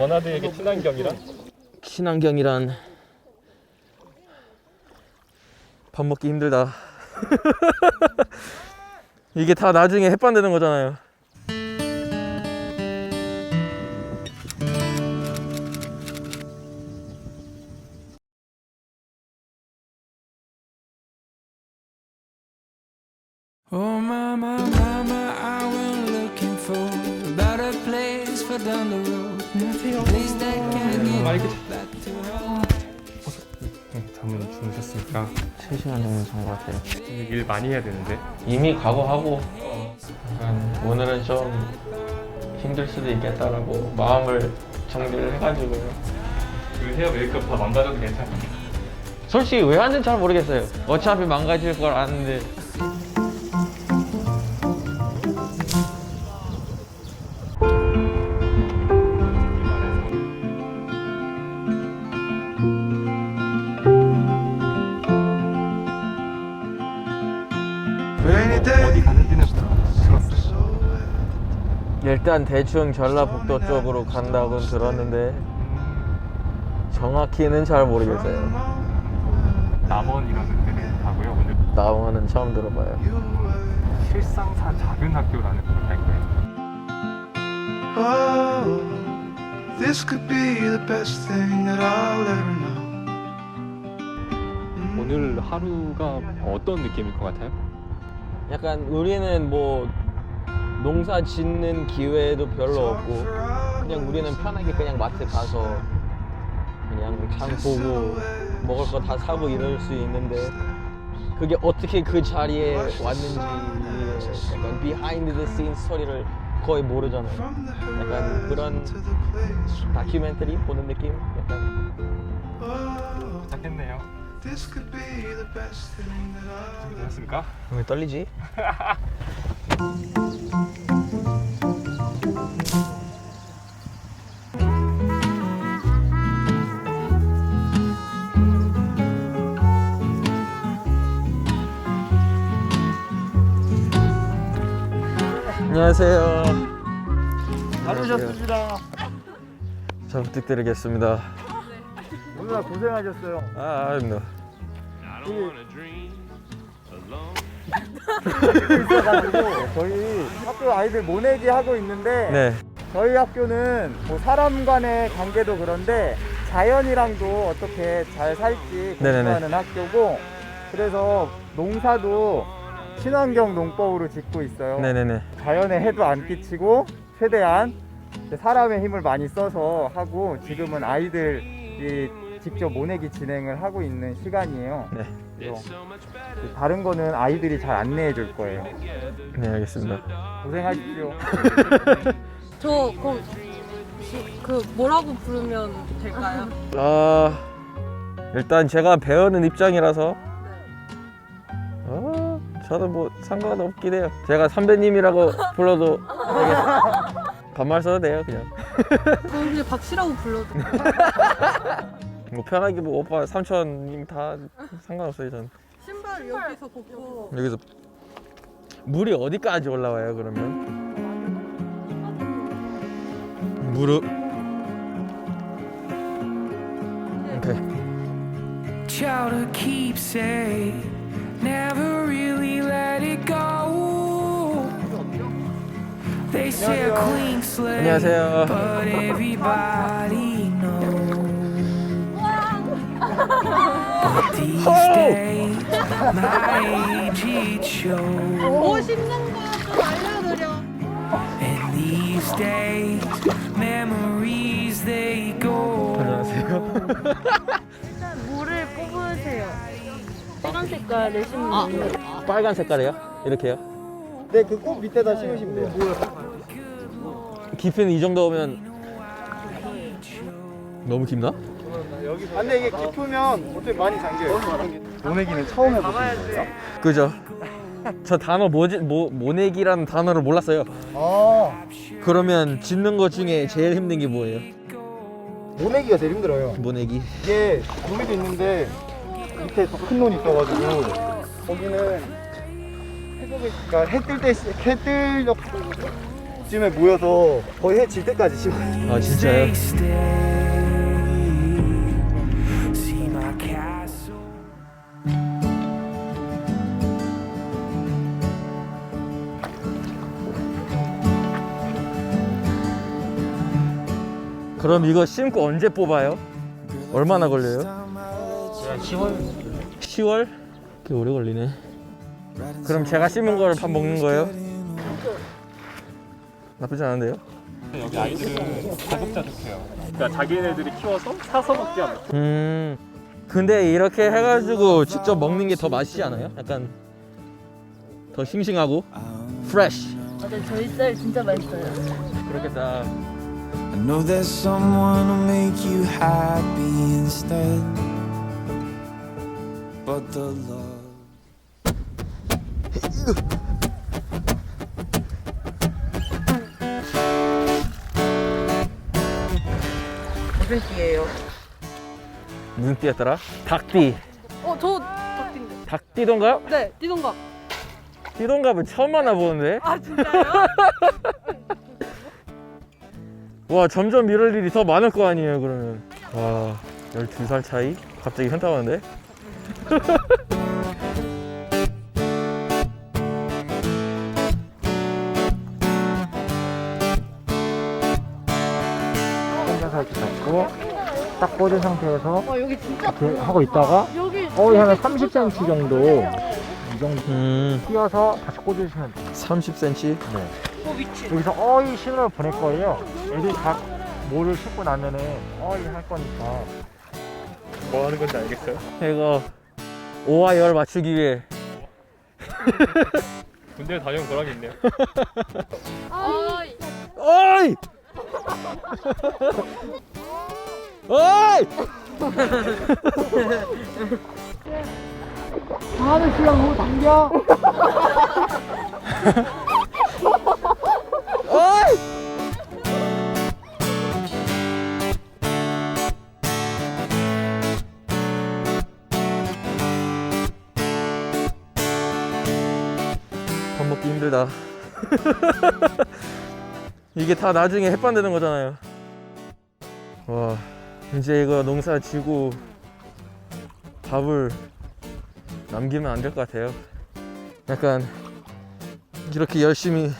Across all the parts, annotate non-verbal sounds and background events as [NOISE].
버나드에게 친환경이란? 친환경이란 밥 먹기 힘들다. [LAUGHS] 이게 다 나중에 햇반 되는 거잖아요. To home. 잠은 주무셨으니까 3시간 정도 잔 것 같아요. 일 많이 해야 되는데 이미 각오하고 약간 오늘은 좀 힘들 수도 있겠다라고 마음을 정리를 해가지고요. 그 헤어 메이크업 다 망가져도 괜찮아요. 솔직히 왜 하는지 잘 모르겠어요. 어차피 망가질 걸 아는데. 일단 대충 전라북도 쪽으로 간다고는 들었는데 정확히는 잘 모르겠어요. 남원이라는 데를 가고요. 오늘 나원은 처음 들어봐요. 실상사 작은 학교라는 곳을 갈 거예요. Oh, this could be the best thing that I'll ever know. 오늘 하루가 어떤 느낌일 것 같아요? 약간 우리는 뭐 농사 짓는 기회도 별로 없고 그냥 우리는 편하게 그냥 마트 가서 그냥 장 보고 먹을 거 다 사고 이럴 수 있는데 그게 어떻게 그 자리에 왔는지 약간 비하인드 더 씬 스토리를 거의 모르잖아요. 약간 그런. 다큐멘터리 보는 느낌? 약간 ever 되셨습니까? 왜 떨리지? [LAUGHS] 안녕하세요. 잘 오셨습니다. 잘 부탁드리겠습니다. 오늘 고생하셨어요. 아, 아닙니다. 있어가지고 저희 학교 아이들 모내기 하고 있는데 네. 저희 학교는 뭐 사람 간의 관계도 그런데 자연이랑도 어떻게 잘 살지 네네네. 공부하는 학교고 그래서 농사도 친환경 농법으로 짓고 있어요. 네네네. 자연에 해도 안 끼치고 최대한 사람의 힘을 많이 써서 하고 지금은 아이들이 직접 모내기 진행을 하고 있는 시간이에요. 네. 그래서 다른 거는 아이들이 잘 안내해 줄 거예요. 네, 알겠습니다. 고생하십시오. [LAUGHS] 저 그럼 지- 그 뭐라고 부르면 될까요? 아, 일단 제가 배우는 입장이라서 아, 저는 뭐 상관없긴 해요. 제가 선배님이라고 불러도 되겠 [LAUGHS] 반말 써도 돼요, 그냥. 그럼 그냥 박씨라고 불러도 [LAUGHS] 뭐 편하게 뭐 오빠 삼촌님 다 상관없어요, 저는. 신발 여기서 벗고 여기서 물이 어디까지 올라와요, 그러면? 무릎. 오케이. Child of keepsake, never really let it go. They say a clean slate, 안녕하세요. but everybody 멋있는 거 좀 알려드려. 안녕하세요. 물을 뽑으세요. 빨간 색깔을 심는 빨간 색깔이에요? 이렇게요? 네, 그 꽃 밑에다 심으시면 돼요. 깊이는 이 정도면 너무 깊나? 아, 근데 이게 깊으면 어떻게 많이 잠겨요. 모내기는 처음 해보시는 거예요? 그죠? 저 단어 뭐지? 뭐 모내기라는 단어를 몰랐어요. 아, 그러면 짓는 것 중에 제일 힘든 게 뭐예요? 모내기가 제일 힘들어요. 모내기. 이게 여기도 있는데 밑에 더 큰 논이 있어가지고 거기는 해석이 그러니까 해뜰 때 해뜰 이쯤에 모여서 거의 해 질 때까지 쉬고 아 진짜요? 그럼 이거 심고 언제 뽑아요? 얼마나 걸려요? 10월 10월? 꽤 오래 걸리네. 그럼 제가 심은 거를 밥 먹는 거예요? 나쁘지 않은데요? 여기 아이들은 자급자족해요. 그러니까 자기네들이 키워서 사서 먹지 않아요. 음. 근데 이렇게 해가지고 직접 먹는 게 더 맛있지 않아요? 약간 더 싱싱하고 프레쉬. 맞아요. 저희 쌀 진짜 맛있어요. 그렇겠다. I know there's someone who'll make you happy instead. But the love. 무슨 띠예요? 무슨 띠였더라? 닭띠. 어, 저 닭띠인데. 닭띠동갑? 네, 띠동갑. 띠동갑은 처음 만나보는데? 아, 진짜요? 와 점점 이럴 일이 더 많을 거 아니에요 그러면 와 12살 차이? 갑자기 현타 오는데? 혼자서 이렇게 잡고 딱 꽂은 상태에서 와, 여기 진짜 이렇게 하고 있다가 여기 거의 한 30cm 정도 이 정도 음 띄어서 다시 꽂으시면 돼요 30cm? 어, 미친. 여기서 어이 신호를 보낼 거예요 애들이 다 모를 싣고 나면은 어이 할 거니까 뭐 하는 건지 알겠어요? 이거 오와 열 맞추기 위해 [LAUGHS] 군대 다녀온 보람이 있네요. 아, 어이! 어이! 다음에 신랑 너무 당겨 [LAUGHS] 힘들다. [LAUGHS] 이게 다 나중에 햇반 되는 거잖아요. 와, 이제 이거 농사 지고 밥을 남기면 안 될 것 같아요. 약간 이렇게 열심히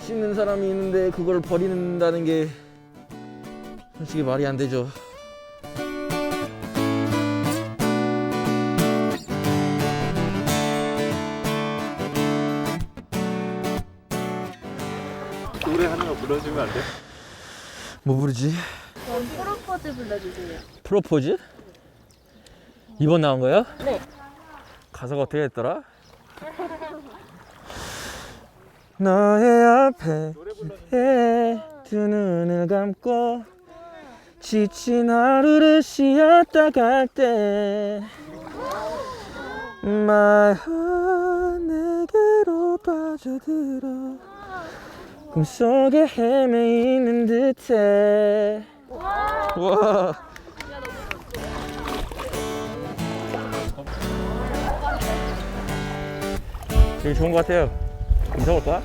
씻는 사람이 있는데 그걸 버린다는 게 솔직히 말이 안 되죠. 불러주면 안 돼요? 뭐 부르지? 그럼 프로포즈 불러주세요. 프로포즈? 이번 나온 거요? 네. 가사가 어떻게 했더라? [LAUGHS] 너의 앞에 두 눈을 감고 지친 하루를 쉬었다 갈때 My heart 내게로 빠져들어 꿈속에 헤매이는 듯해 와 되게 좋은 것 같아요 괜찮을까?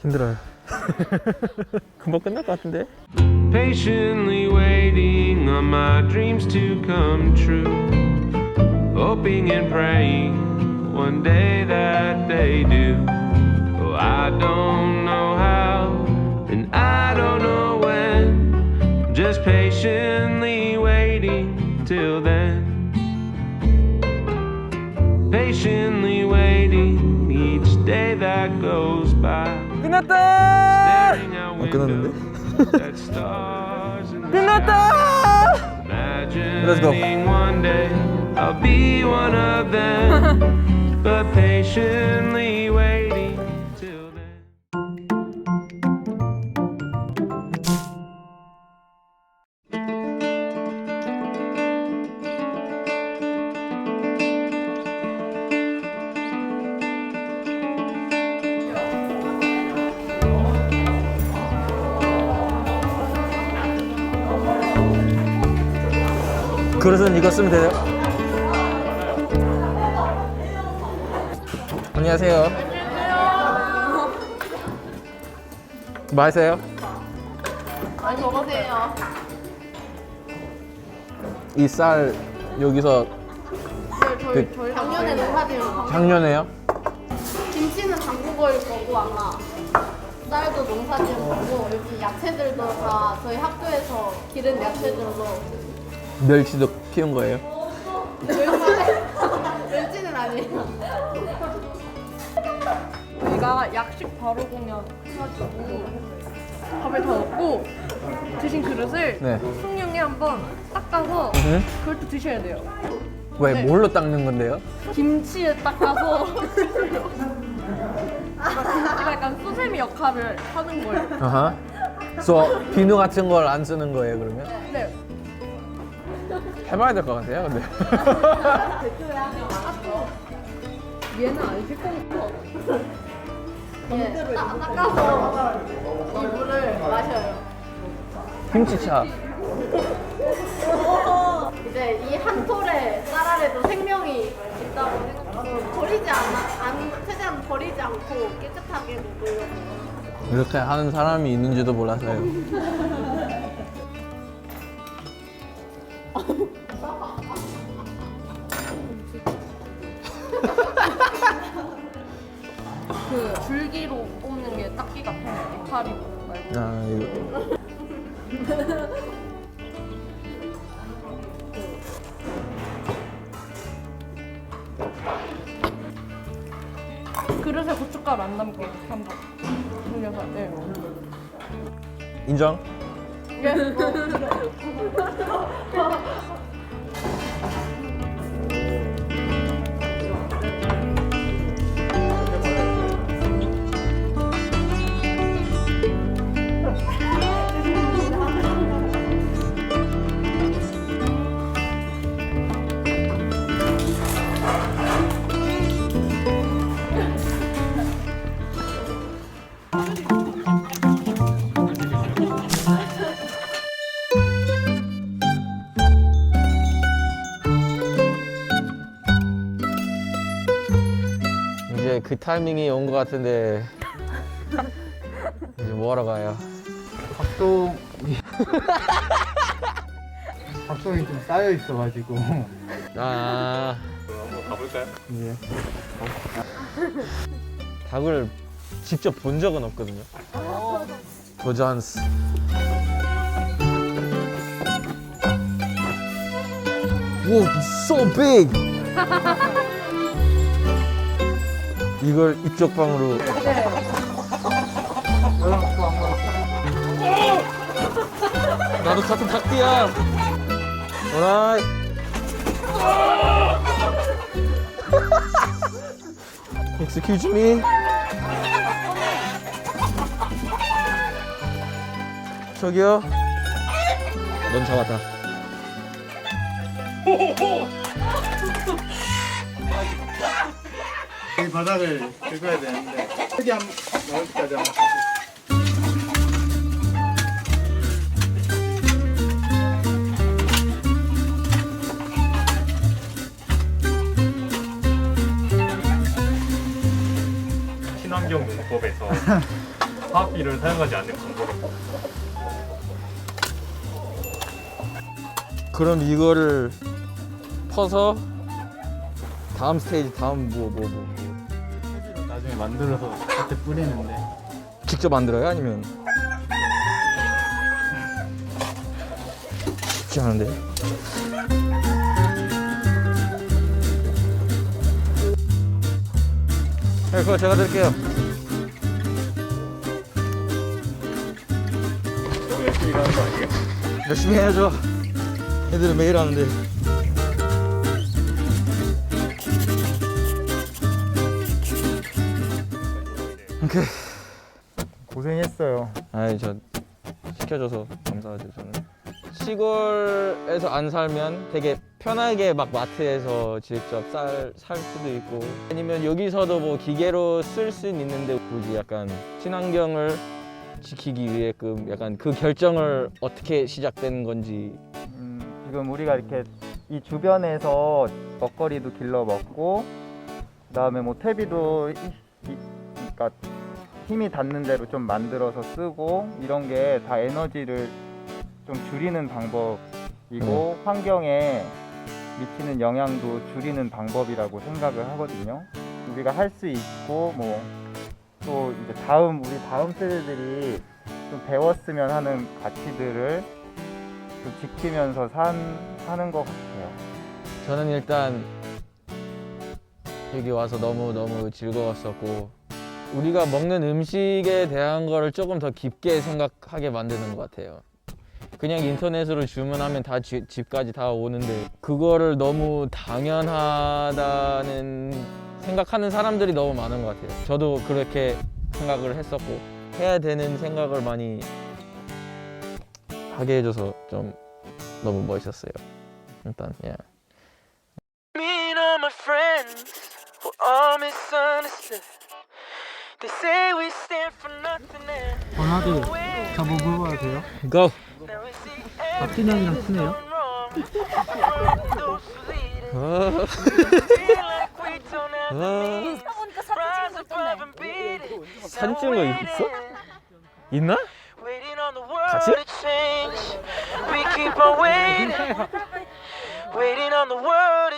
힘들어요 금방 끝날 것 같은데 patiently waiting on my dreams to come true. Hoping and praying one day that they do. Oh, I don't know how, and I don't know when. Just patiently waiting till then. Patiently waiting each day that goes by. 끝났다! Staring out 안 끝났는데? windows at stars in the 끝났다! Let's go. Imagining one day I'll be one of them, [LAUGHS] but patiently waiting till then. 그릇은 이거 쓰면 돼요? 안녕하세요. 맛있어요? 많이 먹으세요. 이 쌀 여기서 저희 저희 작년에 농사지은 거. 작년에요? 김치는 한국어일 거고 아마 쌀도 농사지은 거고 여기 야채들도 다 저희 학교에서 기른 야채들로 멸치도 키운 거예요? 멸치는 아니에요. 저희가 약식 바로 공연 해가지고 밥을 다 넣고 드신 그릇을 네. 숭늉에 한번 닦아서 응? 그걸 또 드셔야 돼요. 왜 네. 뭘로 닦는 건데요? 김치에 닦아서 [LAUGHS] 김치가 약간 수세미 역할을 하는 거예요. 아하. 그래서 비누 같은 걸 안 쓰는 거예요 그러면? 네. 해봐야 될 것 같아요 근데. [LAUGHS] 얘는 안 씻고 예, 따, 닦아서 이 물을 마셔요. 김치차. 이제 이 한 톨에 쌀 아래도 생명이 있다고 생각하고 버리지 않아, 안, 최대한 버리지 않고 깨끗하게 먹으려고. 이렇게 하는 사람이 있는지도 몰랐어요. [LAUGHS] 그 줄기로 뽑는 게 닦기가 편해요. 이파리 말고. 아 이거. 그릇에 고춧가루 안 남게 한번 돌려서. 네. 인정? 예. 이제 그 타이밍이 온 것 같은데 이제 뭐 하러 가요? 밥도 밥송이 [LAUGHS] 좀 쌓여 있어가지고 아 한번 가볼까요? 예. 닭을 직접 본 적은 없거든요. 도전스. 오, so big. [LAUGHS] 이걸 이쪽 방으로. 나도 같은 닭띠야. 오라이. Excuse me. 저기요. 넌 잡았다. 이 바닥을 긁어야 되는데 여기 한 여기까지 한번 친환경 농법에서 [LAUGHS] 화학비를 사용하지 않는 방법. 그럼 이거를 퍼서 다음 스테이지 다음 뭐 뭐 뭐, 뭐. 나중에 만들어서 밭에 뿌리는데 직접 만들어요? 아니면 쉽지 않은데? 네, 그거 제가 드릴게요. 너무 열심히 일하는 거 아니에요? 열심히 해야죠. 애들은 매일 하는데. 오케이. 고생했어요. 아이 저 시켜줘서 감사하죠 저는. 시골에서 안 살면 되게 편하게 막 마트에서 직접 쌀, 살 수도 있고 아니면 여기서도 뭐 기계로 쓸 수는 있는데 굳이 약간 친환경을 지키기 위해끔 약간 그 결정을 어떻게 시작된 건지 음, 지금 우리가 이렇게 이 주변에서 먹거리도 길러 먹고 그다음에 뭐 퇴비도 이- 이- 그러니까 힘이 닿는 대로 좀 만들어서 쓰고 이런 게 다 에너지를 좀 줄이는 방법이고 환경에 미치는 영향도 줄이는 방법이라고 생각을 하거든요. 우리가 할 수 있고 뭐 또 이제 다음 우리 다음 세대들이 좀 배웠으면 하는 가치들을 좀 지키면서 산 사는 것 같아요. 저는 일단 여기 와서 너무 너무 즐거웠었고 우리가 먹는 음식에 대한 거를 조금 더 깊게 생각하게 만드는 것 같아요. 그냥 인터넷으로 주문하면 다 지- 집까지 다 오는데 그거를 너무 당연하다는 생각하는 사람들이 너무 많은 것 같아요. 저도 그렇게 생각을 했었고 해야 되는 생각을 많이 하게 해줘서 좀 너무 멋있었어요. 일단 예. Me and all my friends were all misunderstood. They say we stand for nothing and 전화도 저뭐 물어봐도 돼요? Go. now we see 박진이 형이랑 친해요? everything wrong. Those who lead it 아, feel like we don't have 아. rise above and beat it. 사진 찍은 거 있어? 있나? Waiting on the world 같이? to change. We keep on waiting. Waiting on the world